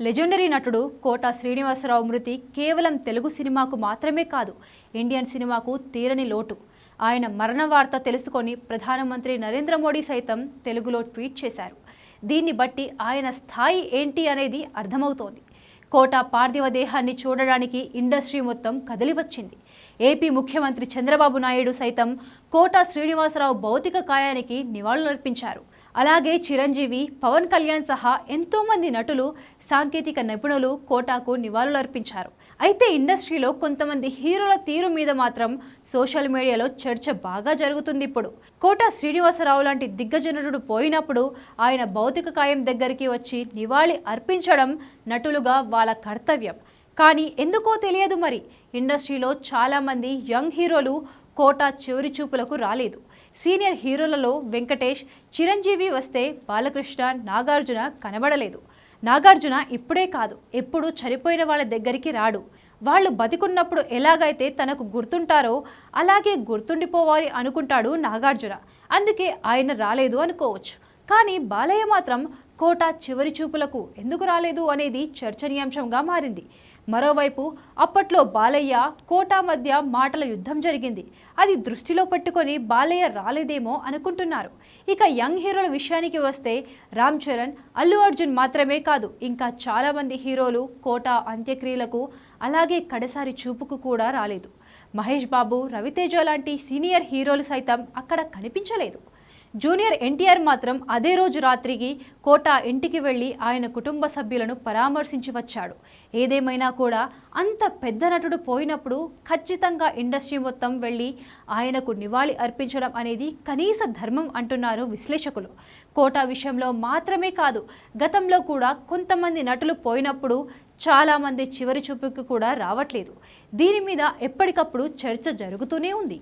Legendary నటుడు కోట శ్రీనివాసరావు మృతి కేవలం తెలుగు సినిమాకు మాత్రమే కాదు ఇండియన్ సినిమాకు తీరని లోటు. ఆయన మరణ వార్త తెలుసుకొని ప్రధానమంత్రి నరేంద్ర మోడీ సైతం తెలుగులో ట్వీట్ చేశారు. దీన్ని బట్టి ఆయన స్థాయి ఏంటి అనేది అర్థమవుతోంది. కోట పార్థివ దేహాన్ని చూడడానికి ఇండస్ట్రీ మొత్తం కదిలి వచ్చింది ఏపీ ముఖ్యమంత్రి చంద్రబాబు నాయుడు సైతం కోట శ్రీనివాసరావు భౌతిక కాయానికి నివాళులర్పించారు. అలాగే చిరంజీవి పవన్ కళ్యాణ్ సహా ఎంతోమంది నటులు సాంకేతిక నిపుణులు కోటాకు నివాళులర్పించారు. అయితే ఇండస్ట్రీలో కొంతమంది హీరోల తీరు మీద మాత్రం సోషల్ మీడియాలో చర్చ బాగా జరుగుతుంది ఇప్పుడు. కోట శ్రీనివాసరావు లాంటి దిగ్గజ నటుడు పోయినప్పుడు ఆయన భౌతిక కాయం దగ్గరికి వచ్చి నివాళి అర్పించడం నటులుగా వాళ్ళ కర్తవ్యం. కానీ ఎందుకో తెలియదు మరి. ఇండస్ట్రీలో చాలామంది యంగ్ హీరోలు కోట చివరి చూపులకు రాలేదు. సీనియర్ హీరోలలో వెంకటేష్ చిరంజీవి వస్తే బాలకృష్ణ నాగార్జున కనబడలేదు. నాగార్జున ఇప్పుడే కాదు ఎప్పుడు చనిపోయిన వాళ్ళ దగ్గరికి రాడు. వాళ్ళు బతికున్నప్పుడు ఎలాగైతే తనకు గుర్తుంటారో అలాగే గుర్తుండిపోవాలి అనుకుంటాడు నాగార్జున. అందుకే ఆయన రాలేదు అనుకోవచ్చు. కానీ బాలయ్య మాత్రం కోట చివరి చూపులకు ఎందుకు రాలేదు అనేది చర్చనీయాంశంగా మారింది. మరోవైపు అప్పట్లో బాలయ్య కోట మధ్య మాటల యుద్ధం జరిగింది. అది దృష్టిలో పట్టుకొని బాలయ్య రాలేదేమో అనుకుంటున్నారు. ఇక యంగ్ హీరోల విషయానికి వస్తే రామ్ చరణ్ అల్లు అర్జున్ మాత్రమే కాదు ఇంకా చాలామంది హీరోలు కోట అంత్యక్రియలకు అలాగే కడసారి చూపుకు కూడా రాలేదు. మహేష్ బాబు రవితేజ లాంటి సీనియర్ హీరోలు సైతం అక్కడ కనిపించలేదు. జూనియర్ ఎన్టీఆర్ మాత్రం అదే రోజు రాత్రికి కోట ఇంటికి వెళ్ళి ఆయన కుటుంబ సభ్యులను పరామర్శించి వచ్చాడు. ఏదేమైనా కూడా అంత పెద్ద నటుడు పోయినప్పుడు ఖచ్చితంగా ఇండస్ట్రీ మొత్తం వెళ్ళి ఆయనకు నివాళి అర్పించడం అనేది కనీస ధర్మం అంటున్నారు విశ్లేషకులు. కోట విషయంలో మాత్రమే కాదు గతంలో కూడా కొంతమంది నటులు పోయినప్పుడు చాలామంది చివరి చూపుకు కూడా రావట్లేదు. దీని మీద ఎప్పటికప్పుడు చర్చ జరుగుతూనే ఉంది.